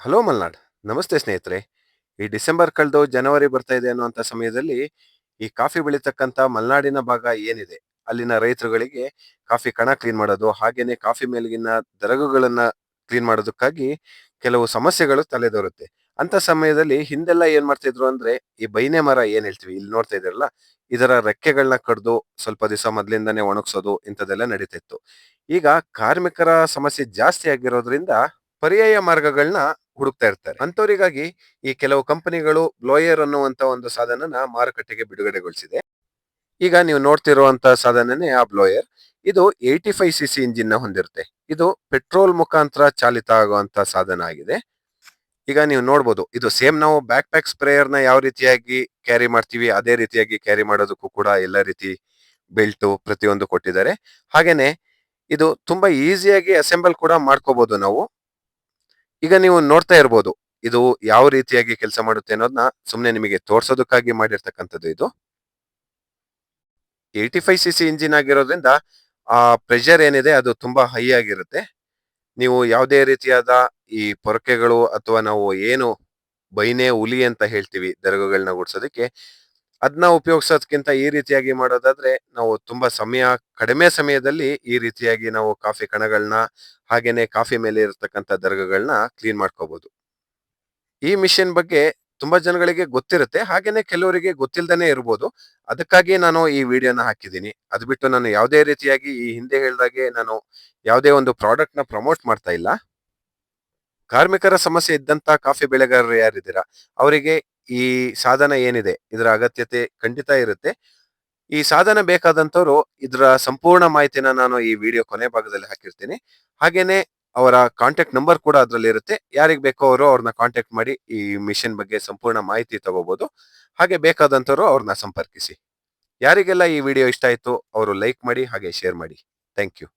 Hello Malnad, ನಮಸ್ತೆ ಸ್ನೇಹಿತರೆ. ಈ ಡಿಸೆಂಬರ್ ಕಳೆದು ಜನವರಿ ಬರ್ತಾ ಇದೆ ಅನ್ನುವಂಥ ಸಮಯದಲ್ಲಿ ಈ ಕಾಫಿ ಬೆಳೀತಕ್ಕಂಥ ಮಲೆನಾಡಿನ ಭಾಗ ಏನಿದೆ? ಅಲ್ಲಿನ ರೈತರುಗಳಿಗೆ ಕಾಫಿ ಕಣ ಕ್ಲೀನ್ ಮಾಡೋದು, ಹಾಗೇನೆ ಕಾಫಿ ಮೇಲಿನ ದರಗುಗಳನ್ನ ಕ್ಲೀನ್ ಮಾಡೋದಕ್ಕಾಗಿ ಕೆಲವು ಸಮಸ್ಯೆಗಳು ತಲೆದೋರುತ್ತೆ. ಅಂತ ಸಮಯದಲ್ಲಿ ಹಿಂದೆಲ್ಲ ಏನ್ ಮಾಡ್ತಿದ್ರು ಅಂದ್ರೆ, ಈ ಬೈನೆ ಮರ ಏನ್ ಹೇಳ್ತೀವಿ, ಇಲ್ಲಿ ನೋಡ್ತಾ ಇದ್ದೀರಲ್ಲ? ಇದರ ರೆಕ್ಕೆಗಳನ್ನ ಕಡ್ದು ಸ್ವಲ್ಪ ದಿವಸ ಮೊದ್ಲಿಂದಾನೇ ಒಣಗಿಸೋದು, ಇಂಥದ್ದೆಲ್ಲ ನಡೀತಿತ್ತು ಈಗ ಕಾರ್ಮಿಕರ ಸಮಸ್ಯೆ ಜಾಸ್ತಿ ಆಗಿರೋದ್ರಿಂದ ಪರ್ಯಾಯ ಮಾರ್ಗಗಳನ್ನ ಹುಡುಕ್ತಾ ಇರ್ತಾರೆ. ಅಂತವರಿಗಾಗಿ ಈ ಕೆಲವು ಕಂಪನಿಗಳು ಬ್ಲೋಯರ್ ಅನ್ನುವಂತ ಒಂದು ಸಾಧನನ ಮಾರುಕಟ್ಟೆಗೆ ಬಿಡುಗಡೆಗೊಳಿಸಿದೆ. ಈಗ ನೀವು ನೋಡ್ತಿರುವಂತಹ ಸಾಧನನೇ ಆ ಬ್ಲೋಯರ್ ಇದು ಏಯ್ಟಿ ಫೈವ್ ಸಿ ಸಿ ಇಂಜಿನ್ನ ಹೊಂದಿರುತ್ತೆ. ಇದು ಪೆಟ್ರೋಲ್ ಮುಖಾಂತರ ಚಾಲಿತ ಆಗುವಂತ ಸಾಧನ ಆಗಿದೆ. ಈಗ ನೀವು ನೋಡ್ಬೋದು, ಇದು ಸೇಮ್ ನಾವು ಬ್ಯಾಕ್ ಪ್ಯಾಕ್ ಸ್ಪ್ರೇಯರ್ನ ಯಾವ ರೀತಿಯಾಗಿ ಕ್ಯಾರಿ ಮಾಡ್ತೀವಿ, ಅದೇ ರೀತಿಯಾಗಿ ಕ್ಯಾರಿ ಮಾಡೋದಕ್ಕೂ ಕೂಡ ಎಲ್ಲ ರೀತಿ ಬೆಲ್ಟು ಪ್ರತಿಯೊಂದು ಕೊಟ್ಟಿದ್ದಾರೆ. ಹಾಗೇನೆ ಇದು ತುಂಬಾ ಈಸಿಯಾಗಿ ಅಸೆಂಬಲ್ ಕೂಡ ಮಾಡ್ಕೋಬಹುದು ನಾವು. ಈಗ ನೀವು ನೋಡ್ತಾ ಇರ್ಬೋದು, ಇದು ಯಾವ ರೀತಿಯಾಗಿ ಕೆಲಸ ಮಾಡುತ್ತೆ ಅನ್ನೋದನ್ನ ಸುಮ್ಮನೆ ನಿಮಗೆ ತೋರ್ಸೋದಕ್ಕಾಗಿ ಮಾಡಿರ್ತಕ್ಕಂಥದ್ದು ಇದು. Eighty five C C engine ಆಗಿರೋದ್ರಿಂದ ಆ ಪ್ರೆಷರ್ ಏನಿದೆ ಅದು ತುಂಬಾ ಹೈ ಆಗಿರುತ್ತೆ. ನೀವು ಯಾವುದೇ ರೀತಿಯಾದ ಈ ಪೊರಕೆಗಳು ಅಥವಾ ನಾವು ಏನು ಬೈನೆ ಹುಲಿ ಅಂತ ಹೇಳ್ತೀವಿ, ದರಗುಗಳನ್ನ ಗುಡ್ಸೋದಕ್ಕೆ ಅದನ್ನ ಉಪಯೋಗಿಸೋದಕ್ಕಿಂತ ಈ ರೀತಿಯಾಗಿ ಮಾಡೋದಾದ್ರೆ, ನಾವು ತುಂಬಾ ಸಮಯ, ಕಡಿಮೆ ಸಮಯದಲ್ಲಿ ಈ ರೀತಿಯಾಗಿ ನಾವು ಕಾಫಿ ಕಣಗಳನ್ನ ಹಾಗೇನೆ ಕಾಫಿ ಮೇಲೆ ಇರತಕ್ಕಂಥ ದರ್ಗಗಳನ್ನ ಕ್ಲೀನ್ ಮಾಡ್ಕೋಬಹುದು ಈ ಮಿಷಿನ್ ಬಗ್ಗೆ ತುಂಬಾ ಜನಗಳಿಗೆ ಗೊತ್ತಿರುತ್ತೆ, ಹಾಗೇನೆ ಕೆಲವರಿಗೆ ಗೊತ್ತಿಲ್ಲದೇ ಇರ್ಬೋದು. ಅದಕ್ಕಾಗಿ ನಾನು ಈ ವಿಡಿಯೋನ ಹಾಕಿದ್ದೀನಿ. ಅದು ಬಿಟ್ಟು ನಾನು ಯಾವುದೇ ರೀತಿಯಾಗಿ ಈ ಹಿಂದೆ ಹೇಳಿದಾಗೆ ನಾನು ಯಾವುದೇ ಒಂದು ಪ್ರಾಡಕ್ಟ್ನ ಪ್ರಮೋಟ್ ಮಾಡ್ತಾ ಇಲ್ಲ. ಕಾರ್ಮಿಕರ ಸಮಸ್ಯೆ ಇದ್ದಂತ ಕಾಫಿ ಬೆಳೆಗಾರರು ಯಾರಿದ್ದೀರಾ? ಅವರಿಗೆ ಈ ಸಾಧನ ಏನಿದೆ, ಇದರ ಅಗತ್ಯತೆ ಖಂಡಿತ ಇರುತ್ತೆ. ಈ ಸಾಧನ ಬೇಕಾದಂಥವ್ರು ಇದರ ಸಂಪೂರ್ಣ ಮಾಹಿತಿನ ನಾನು ಈ ವಿಡಿಯೋ ಕೊನೆ ಭಾಗದಲ್ಲಿ ಹಾಕಿರ್ತೀನಿ. ಹಾಗೇನೆ ಅವರ ಕಾಂಟ್ಯಾಕ್ಟ್ ನಂಬರ್ ಕೂಡ ಅದರಲ್ಲಿ ಇರುತ್ತೆ. ಯಾರಿಗೆ ಬೇಕೋ ಅವರು ಅವ್ರನ್ನ ಕಾಂಟ್ಯಾಕ್ಟ್ ಮಾಡಿ ಈ ಮಿಷನ್ ಬಗ್ಗೆ ಸಂಪೂರ್ಣ ಮಾಹಿತಿ ತಗೋಬಹುದು ಹಾಗೆ ಬೇಕಾದಂಥವ್ರು ಅವ್ರನ್ನ ಸಂಪರ್ಕಿಸಿ. ಯಾರಿಗೆಲ್ಲ ಈ ವಿಡಿಯೋ ಇಷ್ಟ ಆಯಿತು, ಅವರು ಲೈಕ್ ಮಾಡಿ, ಹಾಗೆ ಶೇರ್ ಮಾಡಿ. Thank you